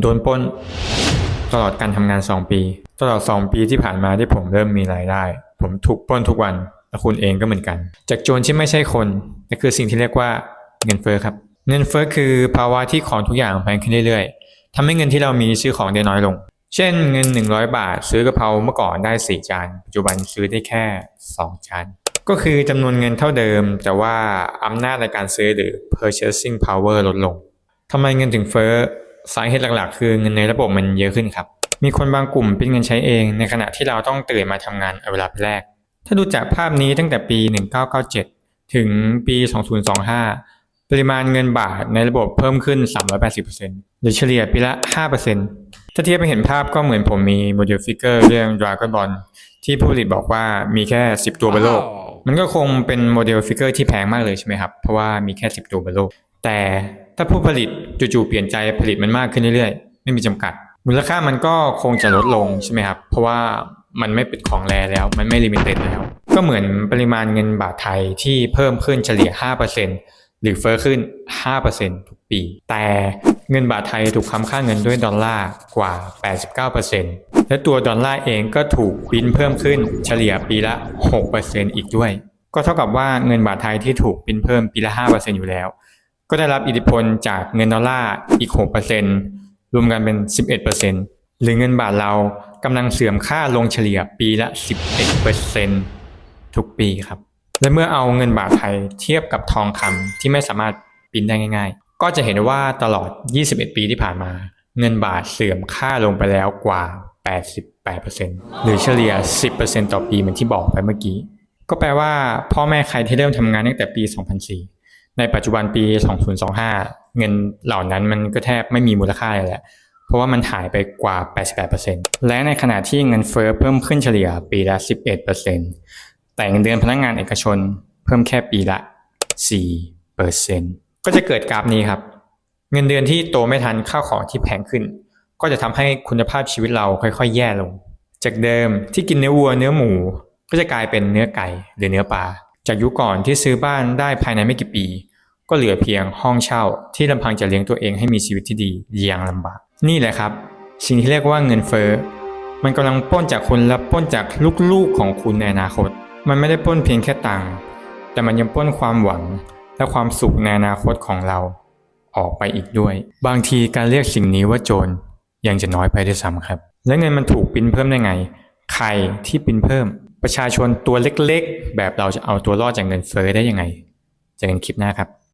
โดนปล้น ตลอดการทำงาน 2 ปี ตลอด 2 ปีที่ผ่านมาที่ผมเริ่มมีรายได้ ผมถูกปล้นทุกวันและคุณเองก็เหมือนกัน จากโจรที่ไม่ใช่คนนั่นคือสิ่งที่เรียกว่าเงินเฟ้อครับ เงินเฟ้อคือภาวะที่ของทุกอย่างแพงขึ้นเรื่อยๆทำให้เงินที่เรามีซื้อของได้น้อยลง เช่นเงิน 100 บาท ซื้อกะเพราเมื่อก่อนได้ 4 จาน ปัจจุบันซื้อได้แค่ 2 จานก็คือจำนวนเงินเท่าเดิม แต่ว่าอำนาจในการซื้อหรือ purchasing power ลดลงทำไมเงินถึงเฟ้อ สาเหตุหลักๆ คือเงินในระบบมันเยอะขึ้นครับ มีคนบางกลุ่มเป็นเงินใช้เองในขณะที่เราต้องตื่นมาทำงานเอาเวลาไปแรกถ้าดูจากภาพนี้ตั้งแต่ปี 1997 ถึงปี 2025 ปริมาณเงินบาทในระบบเพิ่มขึ้น 380%หรือเฉลี่ยปีละ 5%ถ้าเทียบไปเห็นภาพก็เหมือนผมมีโมเดลฟิกเกอร์เรื่อง Dragon Ball ที่ผู้ผลิตบอกว่ามีแค่ 10 ตัวบนโลก มันก็คงเป็นโมเดลฟิกเกอร์ที่แพงมากเลยใช่ไหมครับ เพราะว่ามีแค่ 10 ตัวบนโลก แต่ ถ้าผู้ผลิตจู่ๆเปลี่ยนใจผลิตมันมากขึ้นเรื่อยๆ ไม่มีจำกัด มูลค่ามันก็คงจะลดลงใช่ไหมครับ เพราะว่ามันไม่เป็นของแรแล้ว มันไม่ลิมิเต็ดแล้ว ก็เหมือนปริมาณเงินบาทไทยที่เพิ่มขึ้นเฉลี่ย 5%หรือเฟ้อขึ้น 5%ทุกปี แต่เงินบาทไทยถูกค้ำค่าเงินด้วยดอลลาร์กว่า 89%และตัวดอลลาร์เองก็ถูกบินเพิ่มขึ้นเฉลี่ยปีละ 6%อีกด้วย ก็เท่ากับว่าเงินบาทไทยที่ถูกบินเพิ่มปีละ 5%อยู่แล้ว ก็ได้รับอิทธิพลจากเงินดอลลาร์อีก 6%รวมกันเป็น 11%หรือเงินบาทเรากำลังเสื่อมค่าลงเฉลี่ยปีละ 11%ทุกปีครับ และเมื่อเอาเงินบาทไทยเทียบกับทองคำที่ไม่สามารถปิ้นได้ง่าย ๆ ก็จะเห็นว่าตลอด 21 ปีที่ผ่านมา เงินบาทเสื่อมค่าลงไปแล้วกว่า 88%หรือเฉลี่ย 10%ต่อปีเหมือนที่บอกไปเมื่อกี้ ก็แปลว่าพ่อแม่ใครที่เริ่มทำงานตั้งแต่ปี 2004 ในปัจจุบันปี 2025 เงินเหล่านั้นมันก็แทบไม่มีมูลค่าเลยแหละ เพราะว่ามันหายไปกว่า 88%และในขณะที่เงินเฟ้อเพิ่มขึ้นเฉลี่ยปีละ 11%แต่เงินเดือนพนักงานเอกชนเพิ่มแค่ปีละ 4%ก็จะเกิดกราฟนี้ครับ เงินเดือนที่โตไม่ทันข้าวของที่แพงขึ้น ก็จะทำให้คุณภาพชีวิตเราค่อยๆ แย่ลง จากเดิมที่กินเนื้อวัวเนื้อหมู ก็จะกลายเป็นเนื้อไก่หรือเนื้อปลาจากยุคก่อนที่ซื้อบ้านได้ภายในไม่กี่ปี ก็เหลือเพียงห้องเช่า ที่ลำพังจะเลี้ยงตัวเองให้มีชีวิตที่ดีอย่างลำบาก นี่แหละครับ สิ่งที่เรียกว่าเงินเฟ้อมันกำลังป้นจากคุณและป้นจากลูกๆของคุณในอนาคต มันไม่ได้ป้นเพียงแค่ตังค์แต่มันยังป้นความหวังและความสุขในอนาคตของเรา ออกไปอีกด้วย บางทีการเรียกสิ่งนี้ว่าโจรยังจะน้อยไปด้วยซ้ำครับ และเงินมันถูกปิ้นเพิ่มได้ไง ใครที่ปิ้นเพิ่ม ประชาชนตัวเล็กๆ แบบเราจะเอาตัวรอดจากเงินเฟ้อได้ยังไงเจอกันคลิปหน้าครับ